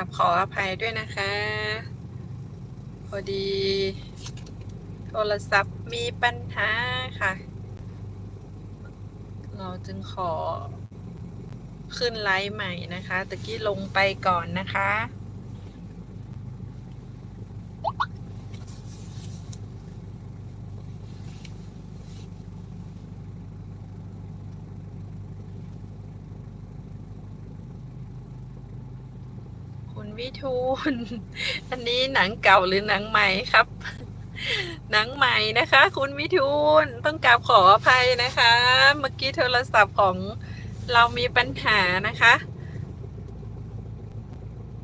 ราบขออภัยด้วยนะคะ พอดี โทรศัพท์มีปัญหาค่ะ เราจึงขอขึ้นไลฟ์ใหม่นะคะ ตะกี้ลงไปก่อนนะคะ วิทูล อันนี้หนังเก่าหรือหนังใหม่ครับ หนังใหม่นะคะ คุณวิทูลต้องกราบขออภัยนะคะ เมื่อกี้โทรศัพท์ของเรามีปัญหานะคะ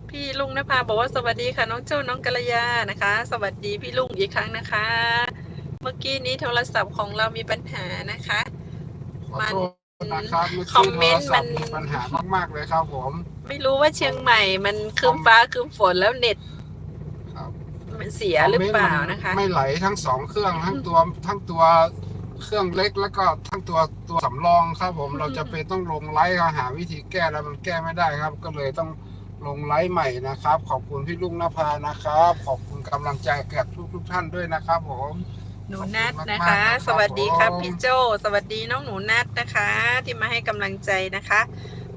พี่ลุงนภาบอกว่าสวัสดีค่ะ น้องเจ้าน้องกัลยานะคะ สวัสดีพี่ลุงอีกครั้งนะคะ เมื่อกี้นี้โทรศัพท์ของเรามีปัญหานะคะขอโทษ นะครับเมื่อคอกี้มโทเมรนต์ศัมัพนท์มีปัญหามากๆเลยครับผม ไม่รู้ว่าเชียงใหม่ มันคืมฟ้าคืมฝนแล้วเน็ตครับมันเสียหรือเปล่านะคะ ไม่ไหลทั้งสองเครื่องทั้งตัวทั้งตัวเครื่องเล็กแล้วก็ทั้งตัวตัวสำรองครับผมเราจะเป็นต้องลงไลฟ์หาวิธีแก้แล้วมันแก้ไม่ได้ครับ ก็เลยต้องลงไลฟ์ใหม่นะครับ ขอบคุณพี่ลุงนภานะครับ ขอบคุณกำลังใจแก่ทุกทุกๆท่านด้วยนะครับผม หนูนัดขอบคุณนะมากๆคะนะครับสวัสดีครับผมพี่โจ สวัสดีน้องหนูนัดนะคะ ที่มาให้กำลังใจนะคะ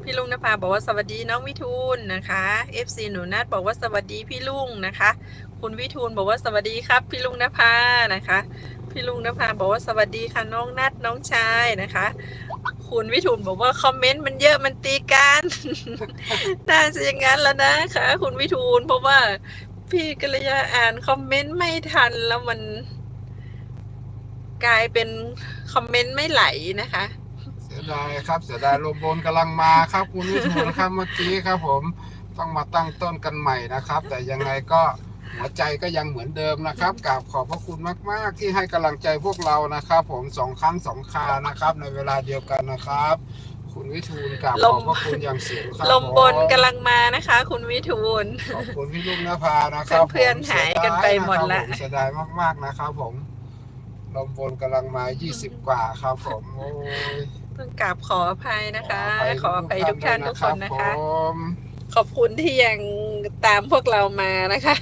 พี่ลุงนภาบอกว่าสวัสดีน้องวิทูลนะคะ FC หนูนัดบอกว่าสวัสดีพี่ลุงนะคะ คุณวิทูลบอกว่าสวัสดีครับ พี่ลุงนภานะคะ พี่ลุงนภาบอกว่าสวัสดีค่ะน้องนัดน้องชายนะคะ คุณวิทูลบอกว่าคอมเมนต์มันเยอะมันตีกันน่าจะอย่างนั้นแล้วนะคะ คุณวิทูลเพราะว่าพี่กัลยาอ่านคอมเมนต์ไม่ทันแล้วมัน กลายเป็นคอมเมนต์ไม่ไหลนะคะ เสียดายครับ เสียดายโลมบนกำลังมาครับคุณวิทูลครับเมื่อกี้ครับ ผมต้องมาตั้งต้นกันใหม่นะครับ แต่ยังไงก็หัวใจก็ยังเหมือนเดิมนะครับกราบขอบพระคุณมาก ๆ ที่ให้กำลังใจพวกเรานะครับ ผมสองครั้งสองครานะครับ ในเวลาเดียวกันนะครับ คุณวิทูลกราบลขม อบพระคุณอย่างสูงครับลมบนผมกำลังมานะคะ คุณวิทูล ขอบคุณพี่ลุงนภานะครับเพื่อนผมๆหายกันไปหมดละ เสียดายมาก ๆ นะครับผม ลมบนกำลังมา 20 กว่าครับผมโอ้ยต้องกราบขออภัยนะคะ ขออภัยทุกท่านทุกคนนะคะผมขอบคุณที่ยังตามพวกเรามานะคะ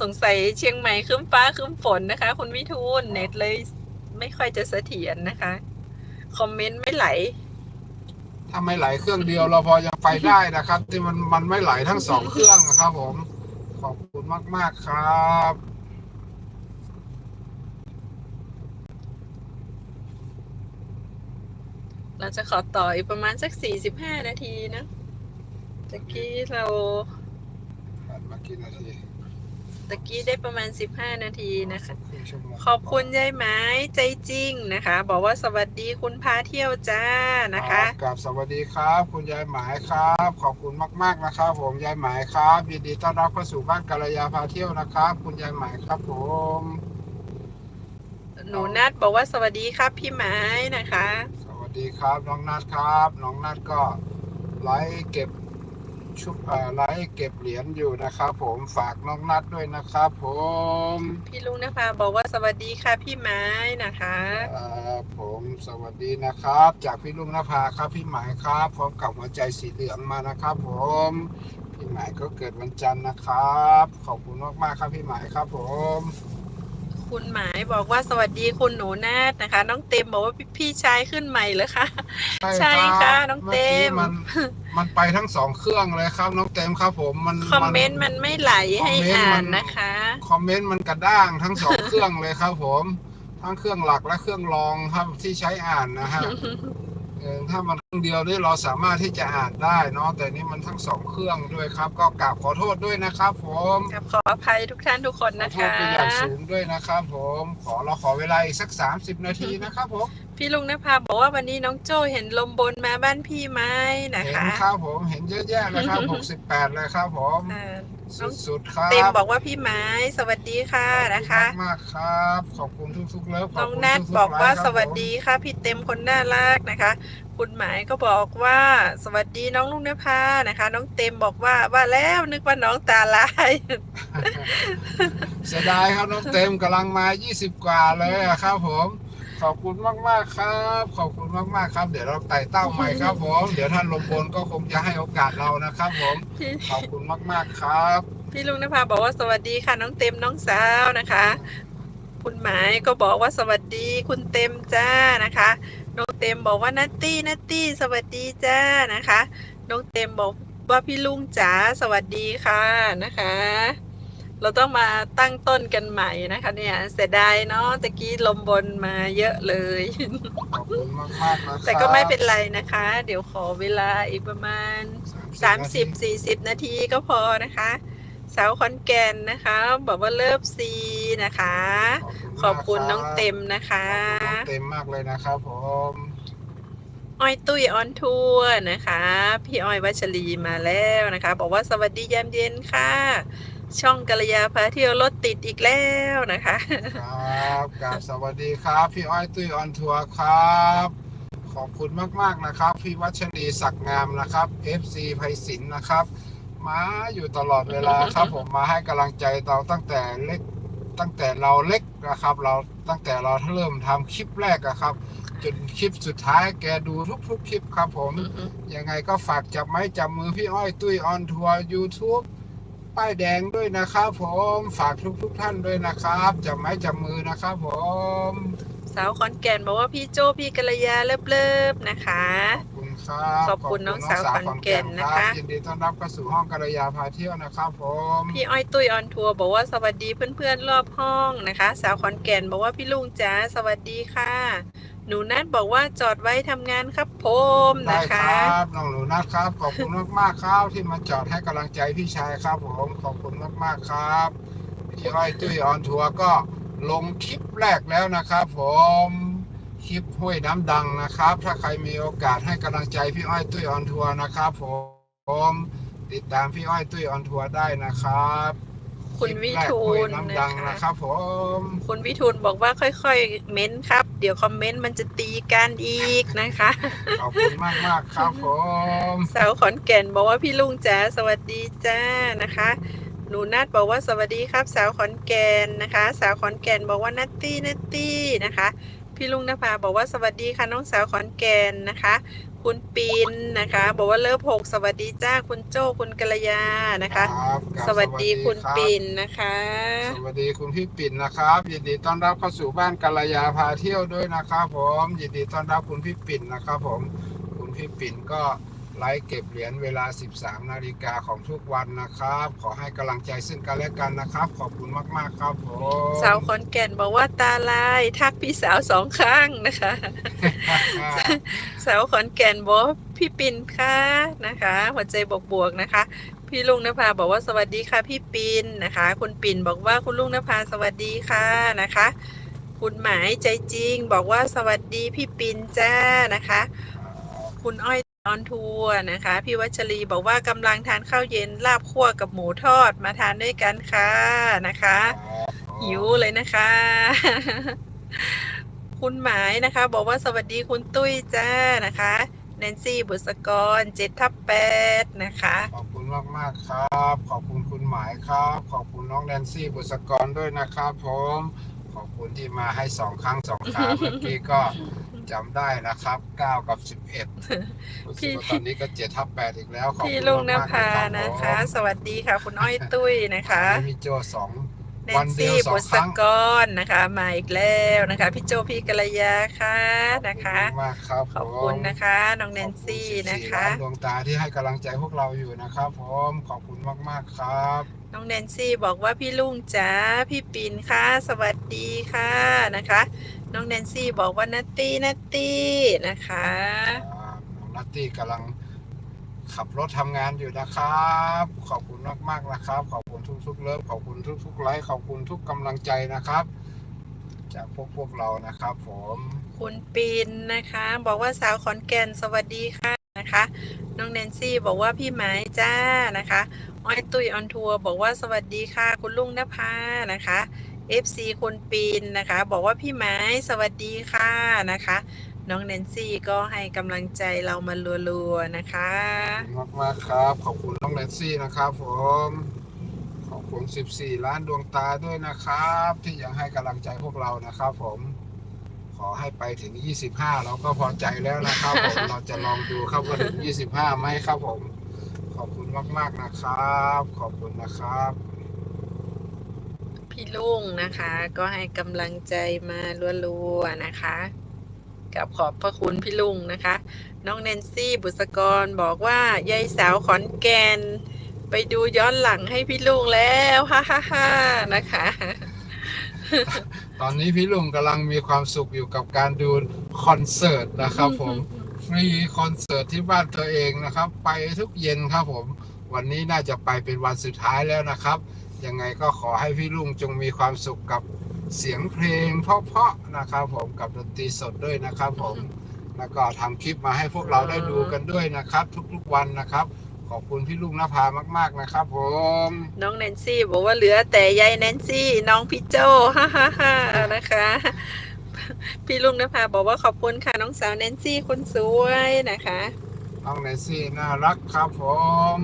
สงสัยเชียงใหม่ครึ้มฟ้าครึ้มฝนนะคะ คุณวิทูลเน็ตเลยไม่ค่อยจะเสถียรนะคะ คอมเมนต์ไม่ไหล ถ้าไม่ไหลเครื่องเดียวเราพอยังไปได้นะครับ ที่มันมันไม่ไหลทั้งสองเครื่องนะครับผมขอบคุณ มาก ๆ ครับเราจะขอต่ออีกประมาณสักสี่สิบห้านาทีนะตะกี้เราผ่านมากี่นาที ตะกี้ได้ประมาณสิบห้านาทีนะคะครึ่งชั่วโมงขอบคุณยายไม้ใจจริงนะคะ บอกว่าสวัสดีคุณพาเที่ยวจ้านะคะรับกับสวัสดีครับ คุณยายหมายครับ ขอบคุณมาก ๆนะครับ ผมยายหมายครับยินดีต้อนรับเข้าสู่บ้านกัลยาพาเที่ยวนะครับ คุณยายหมายครับผมหนูนัดบอกว่าสวัสดีครับพี่ไม้นะคะ สวัสดีครับน้องนัดครับ น้องนัดก็ไลฟ์เก็บ ชุบเอ่อไลฟ์เก็บเหรียญอยู่นะครับผมฝากน้องนัดด้วยนะครับผมพี่ลุงนภาบอกว่าสวัสดีค่ะพี่ไม้นะคะครับผมสวัสดีนะครับ จากพี่ลุงนภาครับพี่หมายครับพร้อมกับหัวใจสีเหลืองมานะครับ ผมพี่หมายก็เกิดวันจันทร์นะครับ ขอบคุณมากๆครับพี่หมายครับผม คุณหมายบอกว่าสวัสดีคุณหนูนาดนะคะ น้องเต็มบอกว่าพี่พี่ชายขึ้นใหม่เหรอคะใช่รับค่ะน้องเต็มอกี้มันมันไปทั้งสองเครื่องเลยครับ น้องเต็มครับ ผมมันคอมเมนต์มันไม่ไหลให้คอมเมนต์อ่ามันนนะคะ คอมเมนต์มันกระด้างทั้งสองเครื่องเลยครับ ผม ทั้งเครื่องหลักและเครื่องรองครับที่ใช้อ่านนะฮะเออถ้ามันเค รื่องเดียวนี่เราสามารถที่จะอ่านได้เนาะแต่นี่มันทั้งสองเครื่องด้วยครับ ก็กราบขอโทษด้วยนะครับ ผมกับขออภัยทุกท่านทุกคนขอนะโทษคะ เป็นอย่างสูงด้วยนะครับ ผมขอเราขอเวลาอีกสัก 30 นาทีนะครับผมพี่ลุงนภาบอกว่าวันนี้น้องโจเห็นลมบนมาบ้านพี่ไหมนะเห็นคะ ครับผมเห็นเยอะแยะเลยครับ 68 เลยครับผมอ่า น้อง สุดๆครับเต็มบอกว่าพี่ไม้สวัสดีค่ะนะคะ ขอบณมากๆครับ ขอบคุณทุกๆเลิฟขน้ออบงคุณนัดทุๆบอกว่าไลค์คสรับวัสดีค่ะพี่เต็มคนน่ารักนะคะ คุณหมายก็บอกว่าสวัสดีน้องลุงนภานะคะ น้องเต็มบอกว่าว่าแล้วนึกว่าน้องตาลาย เสียดายครับน้องเต็มกำลังมา 20 กว่าเลยอะครับผม ขอบคุณมากมากๆครับ ขอบคุณมากมากๆครับ เดี๋ยวเราไต่เต้าใหม่ครับผม เดี๋ยวท่านลมบนก็คงจะให้โอกาสเรานะครับผมพี่ขอบคุณมากมากๆครับ พี่ลุงนภาบอกว่าสวัสดีค่ะน้องเต็มน้องสาวนะคะ คุณหมายก็บอกว่าสวัสดีคุณเต็มจ้านะคะ น้องเต็มบอกว่านัตตี้นัตตี้สวัสดีจ้านะคะ น้องเต็มบอกว่าพี่ลุงจ๋าสวัสดีค่ะนะคะ เราต้องมาตั้งต้นกันใหม่นะคะเนี่ยเสียดายเนาะตะกี้ลมบนมาเยอะเลยขอบคุณมากมากๆนะครับแต่ก็ไม่เป็นไรนะคะ เดี๋ยวขอเวลาอีกประมาณ 30-40 นาทีก็พอนะคะสาวขอนแก่นนะคะ บอกว่าเลิฟซีนะคะ ขอบคุณน้องเต็มนะคะขอบคุณน้องเต็มมากเลยนะครับผมอ้อยตุ้ยออนทัวร์นะคะ พี่อ้อยวัชรีมาแล้วนะคะ บอกว่าสวัสดียามเย็นค่ะ ช่องกัลยาพาเที่ยวรถติดอีกแล้วนะคะ ครับกราบสวัสดีครับ พี่อ้อยตุ้ยออนทัวร์ครับ ขอบคุณมากๆนะครับ พี่วัชรีศักดิ์งามนะครับ FC ไพศิลป์นะครับ มาอยู่ตลอดเวลาครับผมมาให้กำลังใจเราตั้งแต่เล็ก ตั้งแต่เราเล็กนะครับ เราตั้งแต่เราเริ่มทำคลิปแรกอะครับ จนคลิปสุดท้ายแกดูทุกๆคลิปครับผม ยังไงก็ฝากจับไม้จับมือพี่อ้อยตุ้ยออนทัวร์ YouTube ป้ายแดงด้วยนะครับผมฝากทุกๆท่านด้วยนะครับจับไม้จับมือนะครับผม สาวขอนแก่นบอกว่าพี่โจพี่กัลยาเลิฟๆนะคะ ขอบคุณครับขอบคุณน้องสาวขอนแก่นนะคะยินดีต้อนรับเข้าสู่ห้องกัลยาพาเที่ยวนะครับผมพี่อ้อยตุ้ยออนทัวร์บอกว่าสวัสดีเพื่อนๆรอบห้องนะคะ สาวขอนแก่นบอกว่าพี่ลุงจ๋าสวัสดีค่ะ หนูนัทบอกว่าจอดไว้ทำงานครับผมได้นะคคะรับน้องหนูนัทครับขอบคุณมากๆครับที่มาจอดให้กำลังใจพี่ชายครับผมขอบคุณมากๆครับพี่อ้อยตุ้ยออนทัวร์ก็ลงคลิปแรกแล้วนะครับผม คลิปห้วยน้ำดังนะครับ ถ้าใครมีโอกาสให้กำลังใจพี่อ้อยตุ้ยออนทัวร์นะครับผมติดตามพี่อ้อยตุ้ยออนทัวร์ได้นะครับคุณวิลิปแรกทูห้วยลน้ำนะดังคะนะครับผมคุณวิทูลบอกว่าค่อยๆ เม้นครับ เดี๋ยวคอมเมนต์มันจะตีกันอีกนะคะ ขอบคุณมากๆครับผมสาวขอนแก่นบอกว่าพี่ลุงจ๋าสวัสดีจ้านะคะ หนูนัดบอกว่าสวัสดีครับ สาวขอนแก่นนะคะ สาวขอนแก่นบอกว่านัตตี้นัตตี้นะคะ พี่ลุงนภาบอกว่าสวัสดีค่ะน้องสาวขอนแก่นนะคะ คุณปินนะคะ บอกว่าเลิฟหกสวัสดีจ้าคุณโจ้คุณกัลยานะคะ ครับกราบสวัสดีคุณรับปินนะคะ สวัสดีคุณพี่ปิ่นนะครับยินดีต้อนรับเข้าสู่บ้านกัลยาพาเที่ยวด้วยนะครับผมยินดีต้อนรับคุณพี่ปิ่นนะครับผมคุณพี่ปิ่นก็ ไลฟ์เก็บเหรียญเวลา 13 นาฬิกาของทุกวันนะครับ ขอให้กำลังใจซึ่งกันและกันนะครับ ขอบคุณมาก ๆ ครับผมสาวขอนแก่นบอกว่าตาลาย ทักพี่สาวสองข้างนะคะ สาวขอนแก่นบอกว่าพี่ปิ่นค่ะนะคะ หัวใจบวกๆนะคะพี่ลุงนภาบอกว่าสวัสดีค่ะพี่ปิ่นนะคะ คุณปิ่นบอกว่าคุณลุงนภาสวัสดีค่ะนะคะ คุณหมายใจจริงบอกว่าสวัสดีพี่ปิ่นจ้านะคะ คุณอ้อย ออนทัวร์นะคะ พี่วัชรีบอกว่ากำลังทานข้าวเย็นลาบคั่วกับหมูทอดมาทานด้วยกันค่ะนะคะ หิวเลยนะคะ คุณหมายนะคะ บอกว่าสวัสดีคุณตุ้ยจ้านะคะแนนซี่บุษกรเจ็ดทับแปดนะคะ ขอบคุณมากๆครับ ขอบคุณคุณหมายครับ ขอบคุณน้องแนนซี่บุษกรด้วยนะครับผม ขอบคุณที่มาให้สองครั้งสองคราเมื่อกี้ก็ จำได้นะครับ9กับ11รู้สึกว่าตอนนี้ก็7ทับ8อีกแล้วขอบพี่คุณลุงนมากๆภาเลยนะคะรับสวัสดีค่ะ คุณอ้อยตุ้ยนะคะผมมีโจสองแนวันนเดียซี่วสองบุคษรั้งกรนะคะมาอีกแล้วนะคะ พี่โจพี่กัลยาค่ะนะคะขอบคุณมากครับขอบคุณนะคะน้องแนนซี่นะขอบณ14คะล้านดวงตาที่ให้กำลังใจพวกเราอยู่นะครับผมขอบคุณมากๆครับ น้องแนนซี่บอกว่าพี่ลุงจ๋าพี่ปิ่นค่ะสวัส ดีค่ะนะคะ น้องแนนซี่บอกว่านัตตี้นัตตี้นะคะครับน้องนัตตี้กำลังขับรถทำงานอยู่นะครับ ขอบคุณมากๆนะครับ ขอบคุณทุกๆเลิฟขอบคุณทุกๆไลค์ขอบคุณทุกกำลังใจนะครับ จากพวกพวกเรานะครับ ผมคุณปิ่นนะคะ บอกว่าสาวขอนแก่นสวัสดีค่ะนะคะน้องแนนซี่บอกว่าพี่หมายจ้านะคะอ้อยตุยออนทัวร์บอกว่าสวัสดีค่ะ คุณลุงนภานะคะ FC คุณปินนะคะ บอกว่าพี่หมายสวัสดีค่ะนะคะ น้องแนนซี่ก็ให้กำลังใจเรามารัวๆนะคะขอบคุณมากๆครับ ขอบคุณน้องแนนซี่นะครับผม ขอบคุณ 14 ล้านดวงตาด้วยนะครับ ที่ยังให้กำลังใจพวกเรานะครับ ผม ขอให้ไปถึง 25 เราก็พอใจแล้วนะครับผม เราจะลองดูครับว่าถึง 25ไหมครับผม ขอบคุณมาก ๆนะครับ ขอบคุณนะครับ พี่ลุงนะคะ ก็ให้กำลังใจมารัวๆนะคะกับขอบพระคุณพี่ลุงนะคะ น้องแนนซี่บุษกรบอกว่ายายสาวขอนแก่นไปดูย้อนหลังให้พี่ลุงแล้วฮ่าฮ่าฮ่านะคะ ตอนนี้พี่ลุงกำลังมีความสุขอยู่กับการดูคอนเสิร์ตนะครับผมฟรีคอนเสิร์ตที่บ้านตัวเองนะครับ ไปทุกเย็นครับผม วันนี้น่าจะไปเป็นวันสุดท้ายแล้วนะครับ ยังไงก็ขอให้พี่ลุงจงมีความสุขกับเสียงเพลงเพราะๆนะครับ ผมกับดนตรีสดด้วยนะครับ ผมแล้วก็ทำคลิปมาให้พวกเราได้ดูกันด้วยนะครับ ทุกๆวันนะครับ ขอบคุณพี่ลุงนภามาก ๆนะครับ ผม น้องแนนซี่บอกว่าเหลือแต่ยายแนนซี่น้องพี่โจฮ่าฮ่าฮ่านะคะพี่ลุงนภาบอกว่าขอบคุณค่ะน้องสาวแนนซี่คนสวยนะคะ น้องแนนซี่น่ารักครับผม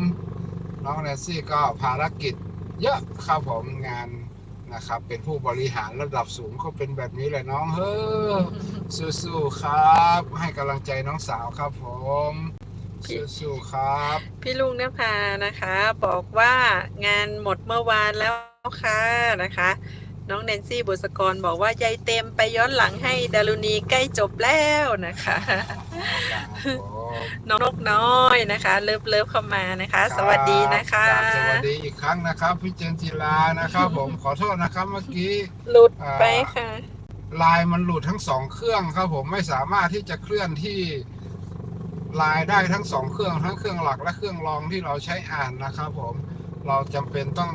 น้องแนนซี่ก็ภารกิจ เยอะครับผมงานนะครับ เป็นผู้บริหารระดับสูงก็เป็นแบบนี้แหละน้องเฮ้อสู้ๆครับ ให้กำลังใจน้องสาวครับผมสู้ๆครับ พี่ลุงนภานะคะ บอกว่างานหมดเมื่อวานแล้วค่ะนะคะ น้องแนนซี่บุษกรบอกว่ายายเต็มไปย้อนหลังให้ดารุณีใกล้จบแล้วนะคะครับผม น้องนกน้อยนะคะเลิฟเลิฟเข้ามานะคะ สวัสดีนะคะรับสวัสดีอีกครั้งนะครับพี่เจนจิลานะครับ ผมขอโทษนะครับเมื่อกี้หลุดไปค่ะลายมันหลุดทั้งสองเครื่องครับผมไม่สามารถที่จะเคลื่อนที่ลายได้ทั้งสองเครื่องทั้งเครื่องหลักและเครื่องรองที่เราใช้อ่านนะครับ ผมเราจำเป็นต้อง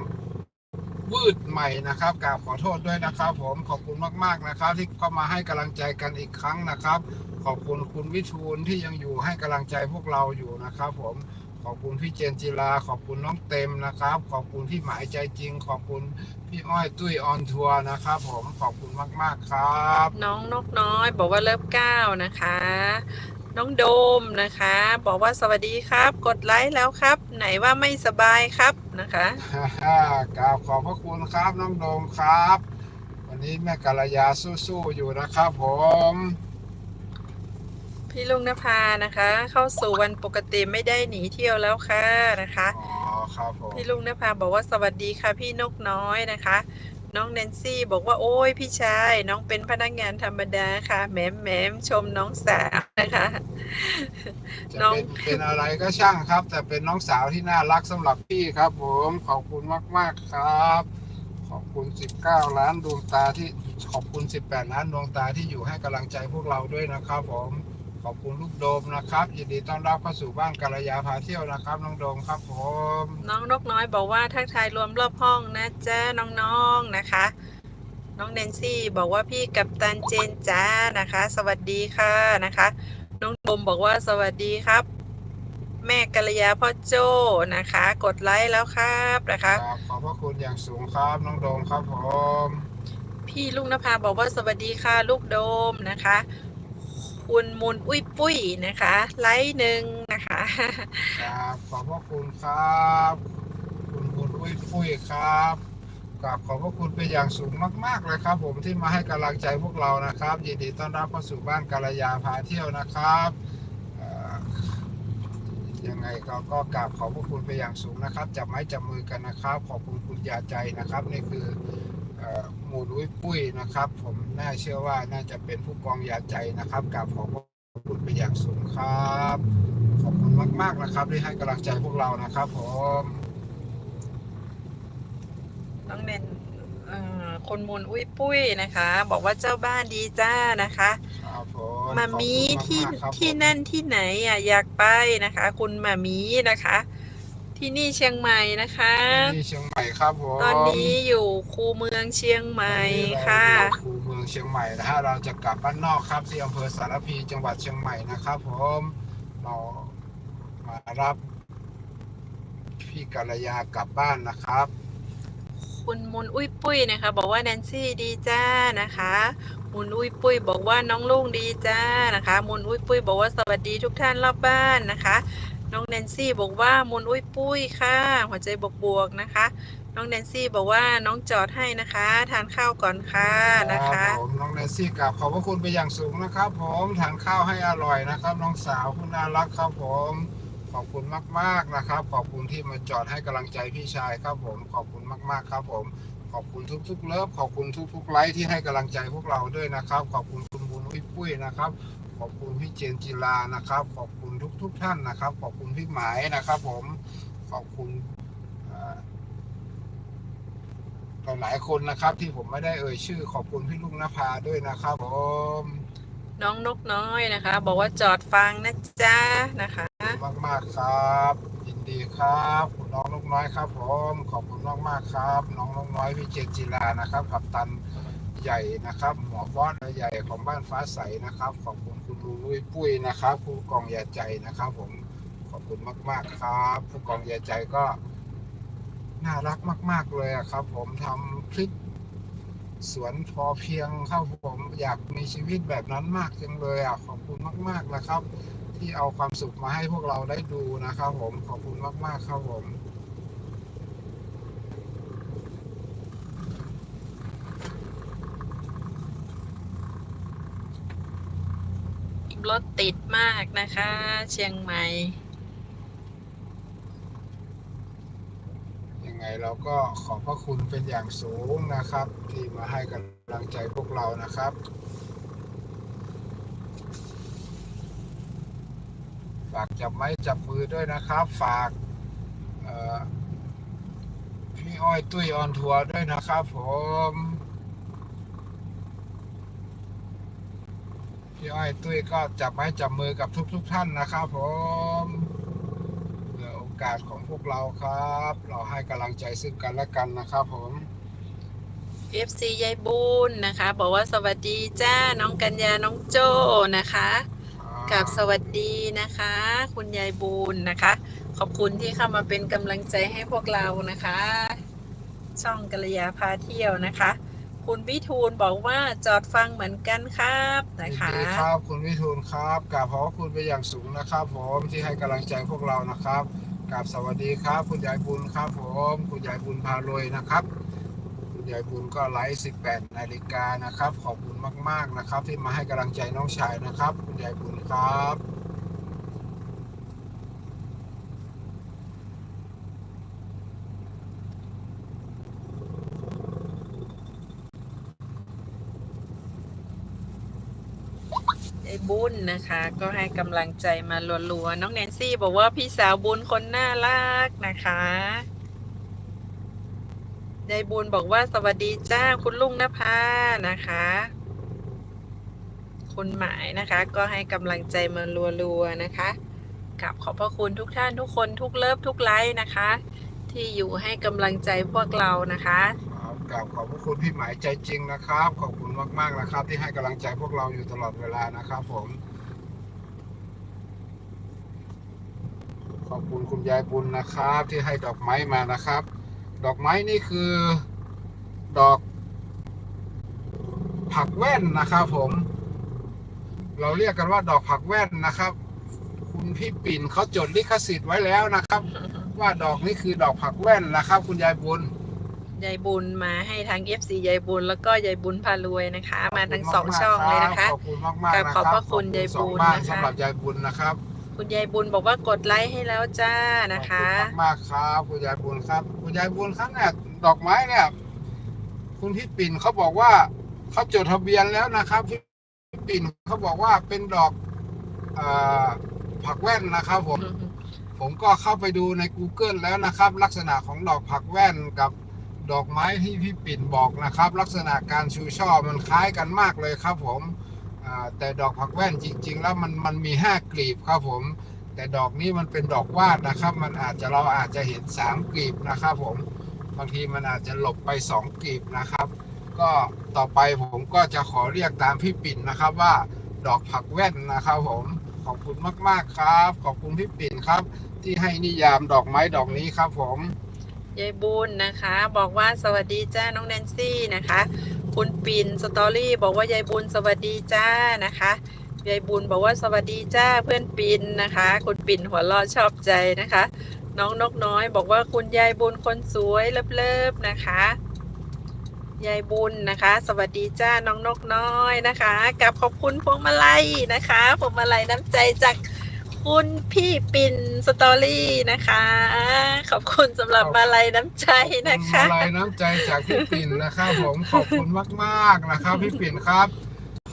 วืดใหม่นะครับกราบขอโทษด้วยนะครับ ผมขอบคุณมากๆนะครับ ที่เข้ามาให้กำลังใจกันอีกครั้งนะครับ ขอบคุณคุณวิทูลที่ยังอยู่ให้กำลังใจพวกเราอยู่นะครับ ผมขอบคุณพี่เจนจิลาขอบคุณน้องเต็มนะครับ ขอบคุณพี่หมายใจจริง ขอบคุณพี่อ้อยตุ้ยออนทัวร์นะครับ ผมขอบคุณมากๆครับ น้องนกน้อยบอกว่าเลิฟเก้านะคะ น้องโดมนะคะ บอกว่าสวัสดีครับ กดไลค์แล้วครับ ไหนว่าไม่สบายครับนะคะฮ่าฮ่ากราบขอบพระคุณครับน้องโดมครับ วันนี้แม่กัลยาสู้ๆอยู่นะครับ ผม พี่ลุงนภานะคะ เข้าสู่วันปกติไม่ได้หนีเที่ยวแล้วค่ะนะคะ อ๋อครับผมพี่ลุงนภาบอกว่าสวัสดีค่ะพี่นกน้อยนะคะ น้องแนนซี่บอกว่าโอ้ยพี่ชายน้องเป็นพนักงานธรรมดาค่ะแหมมแหมมชมน้องสาวนะคะ จะน้อง เป็นเป็นอะไรก็ช่างครับ แต่เป็นน้องสาวที่น่ารักสำหรับพี่ครับ ผมขอบคุณมากๆครับ ขอบคุณ 19 ล้านดวงตาที่ขอบคุณ 18 ล้านดวงตาที่อยู่ให้กำลังใจพวกเราด้วยนะครับ ผม ขอบคุณลูกโดมนะครับยินดีต้อนรับเข้าสู่บ้านกัลยาพาเที่ยวนะครับ น้องโดมครับผมน้องนกน้อยบอกว่าทักทายรวมรอบห้องนะจ๊ะน้องๆนะคะ น้องแนนซี่บอกว่าพี่กับตันเจนจ้านะคะ สวัสดีค่ะนะคะ น้องโดมบอกว่าสวัสดีครับ แม่กัลยาพ่อโจ้นะคะ กดไลค์แล้วครับนะคะครับขอบพระคุณอย่างสูงครับน้องโดมครับผมพี่ลุงนภาบอกว่าสวัสดีค่ะ ลูกโดมนะคะ คุณมุนอุ้ยปุ้ยนะคะ ไลค์หนึ่งนะคะ ครับขอบพระคุณครับ คุณคุณอุ้ยปุ้ยครับกราบขอบพระคุณเป็นอย่างสูงมากๆเลยครับ ผมที่มาให้กำลังใจพวกเรานะครับ ยินดีต้อนรับเข้าสู่บ้านกาลยาพาเที่ยวนะครับเอ่อยังไงก็ก็กราบขอบพระคุณเป็นอย่างสูงนะครับจับไม้จับมือกันนะครับ ขอบคุณคุณยาใจนะครับ นี่คือ มูนุ้ยปุ้ยนะครับ ผมน่าเชื่อว่าน่าจะเป็นผู้กองยาใจนะครับกราบขอบพระคุณเป็นอย่างสูงครับ ขอบคุณมาก ๆนะครับ ที่ให้กำลังใจพวกเรานะครับผมน้องเนนเอ่อคนมุนอุ้ยปุ้ยนะคะ บอกว่าเจ้าบ้านดีจ้านะคะครับผมมามีขอบคุณที่มากๆครับที่ผมนั่นที่ไหนอะอยากไปนะคะ คุณมามีนะคะ ที่นี่เชียงใหม่นะคะ ที่เชียงใหม่ครับผมตอนนี้อยู่คูเมืองเชียงใหม่ตอนนี้เราค่ะอยู่คูเมืองเชียงใหม่นะฮะเราจะกลับบ้านนอกครับที่อำเภอสารพีจังหวัดเชียงใหม่นะครับผมเรามารับ พี่กัลยากลับบ้านนะครับ คุณมุนอุ้ยปุ้ยนะคะ บอกว่าแนนซี่ดีจ้านะคะมุนอุ้ยปุ้ยบอกว่าน้องลุงดีจ้านะคะมุนอุ้ยปุ้ยบอกว่าสวัสดีทุกท่านรอบบ้านนะคะ น้องแนนซี่บอกว่ามุนอุ้ยปุ้ยค่ะ หัวใจบวกๆนะคะ น้องแนนซี่บอกว่าน้องจอดให้นะคะ ทานข้าวก่อนค่ะนะคคะรับผมน้องแนนซี่กราบขอบพระคุณไปอย่างสูงนะครับผมทานข้าวให้อร่อยนะครับ น้องสาวคุณน่ารักครับผมขอบคุณมาก ๆ นะครับ ขอบคุณที่มาจอดให้กำลังใจพี่ชายครับผม ขอบคุณมาก ๆ ครับผม ขอบคุณทุกๆเลิฟ ขอบคุณทุกๆไลค์ที่ให้กำลังใจพวกเราด้วยนะครับ ขอบคุณคุณบุญพี่ปุ้ยนะครับ ขอบคุณพี่เจนจิลานะครับ ขอบคุณ ทุกๆท่านนะครับ ขอบคุณพี่หมายนะครับผมขอบคุณเอ่อหลายๆคนนะครับ ที่ผมไม่ได้เอ่ยชื่อ ขอบคุณพี่ลุงนภาด้วยนะครับผมน้องนกน้อยนะคะ บอกว่าจอดฟังนะจ๊ะนะคะ มากมากๆครับ ยินดีครับคุณน้องลูกน้อยครับ ผมขอบคุณมากมากๆครับ น้องลูกน้อยพี่เจนจิลานะครับกับตันใหญ่นะครับ หมอบอสใหญ่ของบ้านฟ้าใสนะครับ ขอบคุณุณลุยปุ้ยนะครับ ผู้กองยาใจนะครับ ผมขอบคุณมาก ๆครับ ผู้กองยาใจก็ น่ารักมาก ๆ เลยครับ ผมทำคลิปสวนพอเพียงครับผมอยากมีชีวิตแบบนั้นมากจังเลยอะขอบคุณมาก ๆนะครับ ที่เอาความสุขมาให้พวกเราได้ดูนะครับ ผมขอบคุณมาก ๆ ครับผม รถติดมากนะคะ เชียงใหม่ ยังไงเราก็ขอบพระคุณเป็นอย่างสูงนะครับ ที่มาให้กำลังใจพวกเรานะครับ ฝากจับไม้จับมือด้วยนะครับ ฝากพี่อ้อยตุ้ยออนทัวร์ด้วยนะครับผม พี่อ้อยตุ้ยก็จับไม้จับมือกับทุกๆทท่านนะครับผมเพื่อโอกาสของพวกเราครับ เราให้กำลังใจซึ่งกันและกันนะครับผม FC ยายบุญนะคะ บอกว่าสวัสดีจ้าน้องกัญญาน้องโจ้นะคะกับสวัสดีนะคะ คุณยายบูนนะคะ ขอบคุณที่เข้ามาเป็นกำลังใจให้พวกเรานะคะ ช่องกัลยาพาเที่ยวนะคะ คุณวิทูลบอกว่าจอดฟังเหมือนกันครับนะคะดีครับคุณวิทูลครับกราบขอบคุณไปอย่างสูงนะครับ ผมที่ให้กำลังใจพวกเรานะครับกราบสวัสดีครับ คุณยายบุญครับผมคุณยายบุญพารวยนะครับ คุณยายบุญก็ไลฟ์18นาฬิกานะครับ ขอบคุณมาก ๆนะครับ ที่มาให้กำลังใจน้องชายนะครับ คุณยายบุญครับ ยาย บุญนะคะ ก็ให้กำลังใจมาลัวๆน้องแนนซี่บอกว่าพี่สาวบุญคนน่ารักนะคะยายบุญบอกว่าสวัสดีจ้าคุณลุงนภานะคะ คุณหมายนะคะ ก็ให้กำลังใจมาลัวๆนะคะกับขอบพระคุณทุกท่านทุกคนทุกเลิฟทุกไลค์นะคะ ที่อยู่ให้กำลังใจพวกเรานะคะ กราบขอบพระคุณพี่หมายใจจริงนะครับ ขอบคุณมากๆนะครับ ที่ให้กำลังใจพวกเราอยู่ตลอดเวลานะครับ ผม ขอบคุณคุณยายบุญนะครับ ที่ให้ดอกไม้มานะครับ ดอกไม้นี่คือ ดอก ผักแว่นนะครับ ผม เราเรียกกันว่าดอกผักแว่นนะครับ คุณพี่ปิ่นเขาจดลิขสิทธิ์ไว้แล้วนะครับ ว่าดอกนี้คือดอกผักแว่นนะครับ คุณยายบุญ ยายบุญมาให้ทาง FC ยายบุญแล้วก็ยายบุญพารวยนะคะ มาทั้งสองช่องเลยนะคะขอบคุณมากๆกราบนะขอบพระคุณขยายบุญสองบ้านนะคะสำหรับยายบุญนะครับ คุณยายบุญบอกว่ากดไลค์ให้แล้วจ้านะคะขอบคุณมากๆครับคุณยายบุญครับ คุณยายบุญครับเนี่ยดอกไม้เนี่ยคุณพี่ปิ่นเขาบอกว่าเขาจดทะเบียนแล้วนะครับพี่ปิ่นเขาบอกว่าเป็นดอกเออผักแว่นนะครับผมผมก็เข้าไปดูใน Google แล้วนะครับ ลักษณะของดอกผักแว่นกับ ดอกไม้ที่พี่ปิ่นบอกนะครับ ลักษณะการชูช่อมันคล้ายกันมากเลยครับผมแต่ดอกผักแว่นจริง ๆ แล้วมันมันมีห้ากลีบครับผม แต่ดอกนี้มันเป็นดอกวาดนะครับ มันอาจจะเราอาจจะเห็นสามกลีบนะครับผมบางทีมันอาจจะหลบไปสองกลีบนะครับ ก็ต่อไปผมก็จะขอเรียกตามพี่ปิ่นนะครับว่าดอกผักแว่นนะครับผมขอบคุณมากๆครับ ขอบคุณพี่ปิ่นครับ ที่ให้นิยามดอกไม้ดอกนี้ครับผม ยายบุญนะคะ บอกว่าสวัสดีจ้าน้องแนนซี่นะคะ คุณปิ่นสตอรี่บอกว่ายายบุญสวัสดีจ้านะคะยายบุญบอกว่าสวัสดีจ้าเพื่อนปิ่นนะคะ คุณปิ่นหัวเราะชอบใจนะคะ น้องนกน้อยบอกว่าคุณยายบุญคนสวยเลิฟๆนะคะยายบุญนะคะ สวัสดีจ้าน้องนกน้อยนะคะ กับขอบคุณพวงมาลัยนะคะพวงมาลัยน้ำใจจาก คุณพี่ปิ่นสตอรี่นะคะ ขอบคุณสำหรับมาลัยน้ำใจนะคะอะไรน้ำใจจากพี่ปิ่นนะครับผมขอบคุณมากๆนะครับ พี่ปิ่นครับ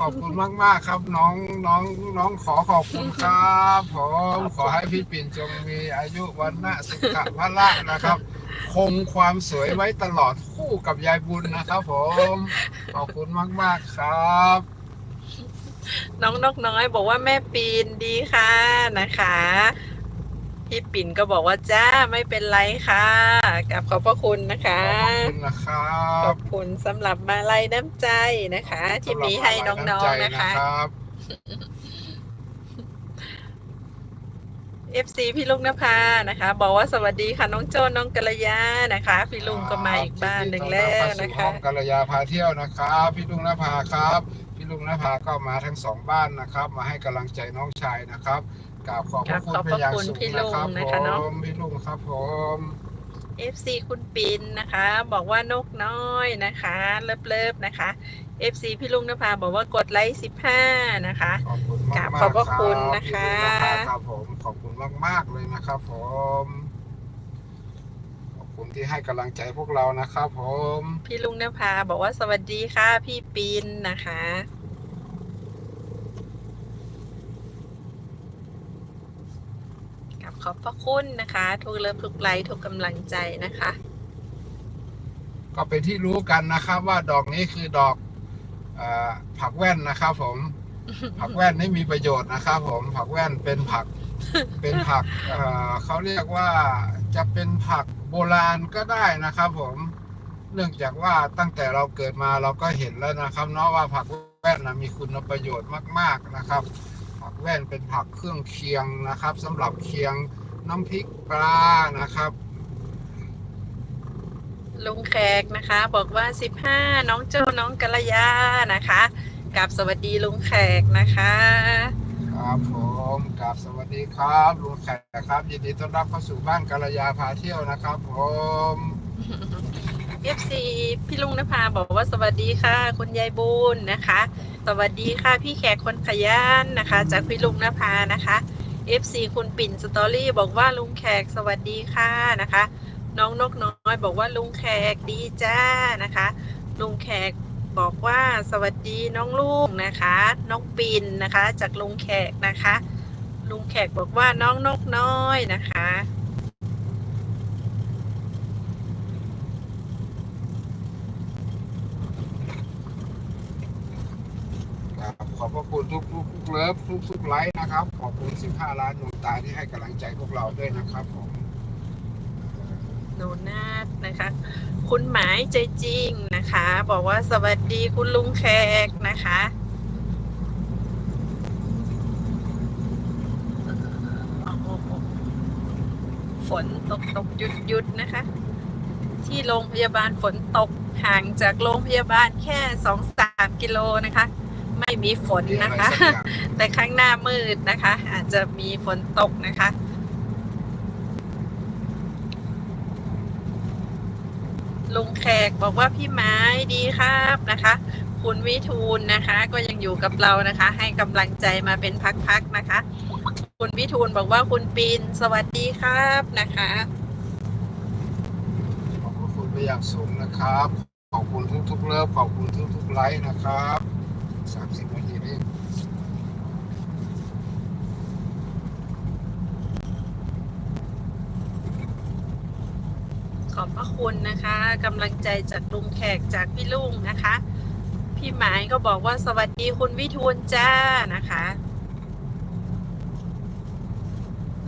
ขอบคุณมากๆครับ น้องน้องน้องขอขอบคุณครับผมขอให้พี่ปิ่นจงมีอายุวันนะสุขภาละนะครับ คงความสวยไว้ตลอดคู่กับยายบุญนะครับ ผมขอบคุณมากๆครับ น้องนกน้อยบอกว่าแม่ปีนดีค่ะนะคะพี่ปิ่นก็บอกว่าจ้าไม่เป็นไรค่ะกับขอบพระคุณนะคะขอบคุณนะครัขบอบคุณสำหรับมาลัยน้ำใจนะคะ ที่มีให้น้องๆนะคะรับ FC พี่ลุงนภานะคะ บอกว่าสวัสดีค่ะน้องโจน้องกัลยานะคะ พี่ลุงก็มาอีกบ้านหนึ่งแล้วนะคะยิดีต้อรับเข้าสู่ห้องกัลยาพาเที่ยวนะครับ พี่ลุงนภาครับ พี่ลุงนภาก็มาทั้งสองบ้านนะครับ มาให้กำลังใจน้องชายนะครับกราบขอบพระคุณขอบพเป็นระอย่างคุณสูงพี่ลุนะงครับนะคะเนาะผมพี่ลุงครับผม FC คุณปินนะคะ บอกว่านกน้อยนะคะ เลิฟๆนะคะ FC พี่ลุงนภาบอกว่ากดไลค์15นะคะขอบคุณกมากราบๆขอบพระรับคุณนะคะพี่ลุงนภาครับผมขอบคุณมาก ๆ เลยนะครับผม ขอบคุณที่ให้กำลังใจพวกเรานะครับผม พี่ลุงนภาบอกว่าสวัสดีค่ะ พี่ปินนะคะ กับขอบพระคุณนะคะ ทุกเลิฟทุกไลค์ทุกกำลังใจนะคะ ก็เป็นที่รู้กันนะครับ ว่าดอกนี้คือดอกเออผักแว่นนะครับผม ผักแว่นนี่มีประโยชน์นะครับผมผักแว่นเป็นผัก เป็นผักเอ่อเขาเรียกว่าจะเป็นผักโบราณก็ได้นะครับ ผมเนื่องจากว่าตั้งแต่เราเกิดมาเราก็เห็นแล้วนะครับเนาะว่าผักแว่นนะมีคุณประโยชน์มาก ๆนะครับ ผักแว่นเป็นผักเครื่องเคียงนะครับสำหรับเคียงน้ำพริกปลานะครับลุงแขกนะคะ บอกว่า 15 น้องโจน้องกัลยานะคะกับสวัสดีลุงแขกนะคะ ครับผมกับสวัสดีครับลุงแขกครับ ยินดีต้อนรับเข้าสู่บ้านกัลยาพาเที่ยวนะครับ ผม FC พี่ลุงนภาบอกว่าสวัสดีค่ะคุณยายบุญนะคะ สวัสดีค่ะพี่แขกคนขยันนะคะ จากพี่ลุงนภานะคะ FC คุณปิ่นสตอรี่บอกว่าลุงแขกสวัสดีค่ะนะคะ น้องนกน้อยบอกว่าลุงแขกดีจ้านะคะ ลุงแขก บอกว่าสวัสดีน้องลุงนะคะ น้องปิ่นนะคะ จากลุงแขกนะคะ ลุงแขกบอกว่าน้องนกน้อยนะคะครับขอบพระคุณทุกทุกทุกเลิฟทุกทุกไลค์นะครับ ขอบคุณ 15 ล้านดวงตาที่ให้กำลังใจพวกเราด้วยนะครับผมโนนาทนะคะ คุณหมายใจจริงนะคะ บอกว่าสวัสดีคุณลุงแขกนะคะโอ้โหฝนตกตกหยุดหยุดนะคะ ที่โรงพยาบาลฝนตกห่างจากโรงพยาบาลแค่สองสามกิโลนะคะ ไม่มีฝนมีอะนะไรคะสักอย่างแต่ข้างหน้ามืดนะคะ อาจจะมีฝนตกนะคะ ลุงแขกบอกว่าพี่ไม้ดีครับนะคะ คุณวิทูลนะคะ ก็ยังอยู่กับเรานะคะ ให้กำลังใจมาเป็นพักๆนะคะ คุณวิทูลบอกว่าคุณปีนสวัสดีครับนะคะขอบคุณไปอย่างสูงนะครับ ขอบคุณทุกๆเลิฟขอบคุณทุกๆไลค์นะครับ30นาทีนี้ ขอบพระคุณนะคะกำลังใจจากลุงแขกจากพี่ลุงนะคะ พี่หมายก็บอกว่าสวัสดีคุณวิทูลจ้านะคะ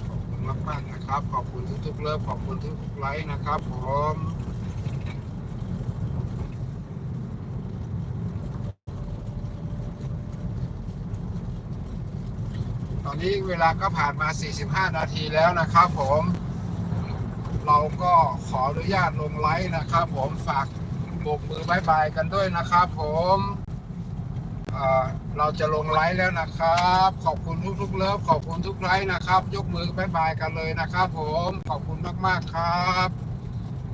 ขอบคุณมากๆนะครับ ขอบคุณทุกทุกๆเลิฟขอบคุณทุกทุกๆไลค์นะครับผมตอนนี้เวลาก็ผ่านมา 45 นาทีแล้วนะครับผม เราก็ขออนุญาตลงไลค์นะครับผมฝากโบกมือบายบายกันด้วยนะครับผมเอ่อเราจะลงไลฟ์แล้วนะครับ ขอบคุณทุกๆเลิฟขอบคุณทุกไลฟ์นะครับ ยกมือบายบายกันเลยนะครับผมขอบคุณมากๆครับ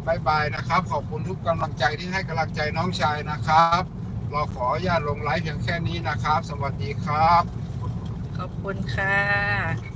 บายบายนะครับ ขอบคุณทุกกำลังใจที่ให้กำลังใจน้องชายนะครับ เราขออนุญาตลงไลฟ์เพียงแค่นี้นะครับ สวัสดีครับ ขอบคุณค่ะ